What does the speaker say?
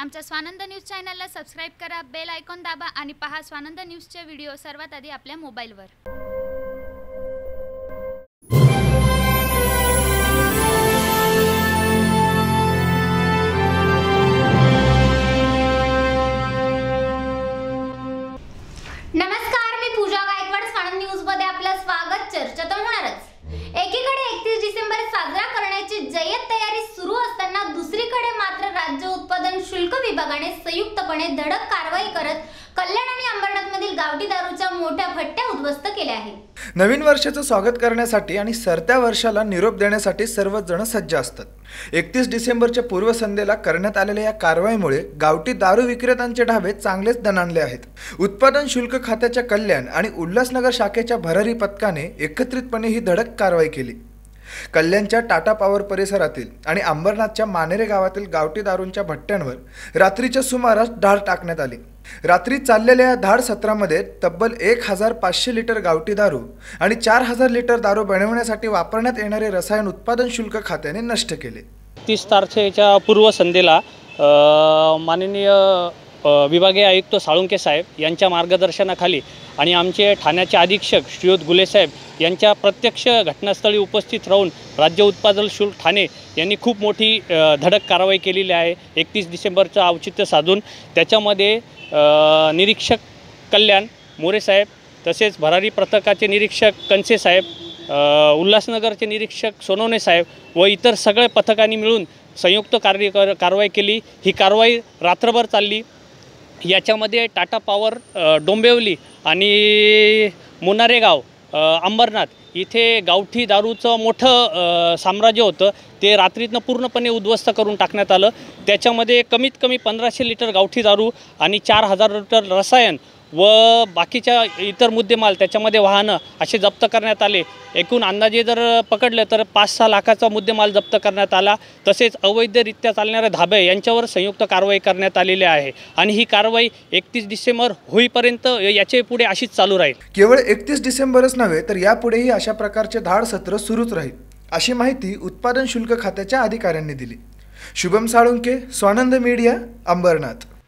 आमच्या स्वानंद न्यूज चॅनलला सबस्क्राईब करा बेल आयकॉन दाबा आणि पहा स्वानंद न्यूजचे व्हिडिओ सर्वात आधी आपल्या मोबाईलवर. नमस्कार मी पूजा गायकवाड स्वानंद न्यूजमध्ये आपलं स्वागत. चर्चा तर होणारच. एकीकडे एकतीस डिसेंबर साजरा करण्याची जय्यत तयारी सुरू असताना दुसरीकडे मात्र राज्य उत्पादन शुल्क विभागाने संयुक्तपणे धडक कारवाई करत कल्याण आणि अंबरनाथमधील गावठी दारूच्या मोठ्या भट्ट्या उद्ध्वस्त केल्या आहेत. नवीन वर्षाचं स्वागत करण्यासाठी आणि सरत्या वर्षाला निरोप देण्यासाठी सर्वच जण सज्ज असतात. एकतीस डिसेंबरच्या पूर्वसंध्येला करण्यात आलेल्या या कारवाईमुळे गावठी दारू विक्रेत्यांचे ढाबे चांगलेच दणाणले आहेत. उत्पादन शुल्क खात्याच्या कल्याण आणि उल्हासनगर शाखेच्या भरारी पथकाने एकत्रितपणे ही धडक कारवाई केली. कल्याणच्या टाटा पॉवर परिसरातील आणि अंबरनाथच्या मानेरे गावातील गावठी दारूंच्या भट्ट्यांवर रात्रीच्या सुमारास धाड टाकण्यात आली. रात्री चाललेल्या या धाड सत्रामध्ये तब्बल एक हजार पाचशे लिटर गावठी दारू आणि चार हजार लिटर दारू बनवण्यासाठी वापरण्यात येणारे रसायन उत्पादन शुल्क खात्याने नष्ट केले. तीस तारखेच्या पूर्वसंध्येला माननीय विभागीय आयुक्त साळुंके साहेब यांच्या मार्गदर्शनाखाली आणि आमचे ठाण्याचे अधीक्षक श्रीयुत गुलेसाहेब यांच्या प्रत्यक्ष घटनास्थळी उपस्थित राहून राज्य उत्पादन शुल्क ठाणे यांनी खूप मोठी धडक कारवाई केलेली आहे. एकतीस डिसेंबरचं औचित्य साधून त्याच्यामध्ये निरीक्षक कल्याण मोरे साहेब तसेच भरारी पथकाचे निरीक्षक कनसे साहेब उल्हासनगरचे निरीक्षक सोनवणे साहेब व इतर सगळ्या पथकांनी मिळून संयुक्त कार्य कर कारवाई केली. ही कारवाई रात्रभर चालली. याच्यामध्ये टाटा पॉवर डोंबिवली आणि मुनारेगाव अंबरनाथ इथे गावठी दारूचं मोठं साम्राज्य होतं. ते रात्रीतनं पूर्णपणे उद्ध्वस्त करून टाकण्यात आलं. त्याच्यामध्ये कमीत कमी पंधराशे लिटर गावठी दारू आणि चार हजार लिटर रसायन व बाकीच्या इतर मुद्देमाल त्याच्यामध्ये वाहनं असे जप्त करण्यात आले. एकूण अंदाजे जर पकडलं तर पाच सहा लाखाचा मुद्देमाल जप्त करण्यात आला. तसेच अवैधरित्या चालणारे धाबे यांच्यावर संयुक्त कारवाई करण्यात आलेली आहे. आणि ही कारवाई एकतीस डिसेंबर होईपर्यंत याचे पुढे अशीच चालू राहील. केवळ एकतीस डिसेंबरच नव्हे तर यापुढेही अशा प्रकारचे धाड सत्र सुरूच राहील अशी माहिती उत्पादन शुल्क खात्याच्या अधिकाऱ्यांनी दिली. शुभम साळुंके स्वानंद मीडिया अंबरनाथ.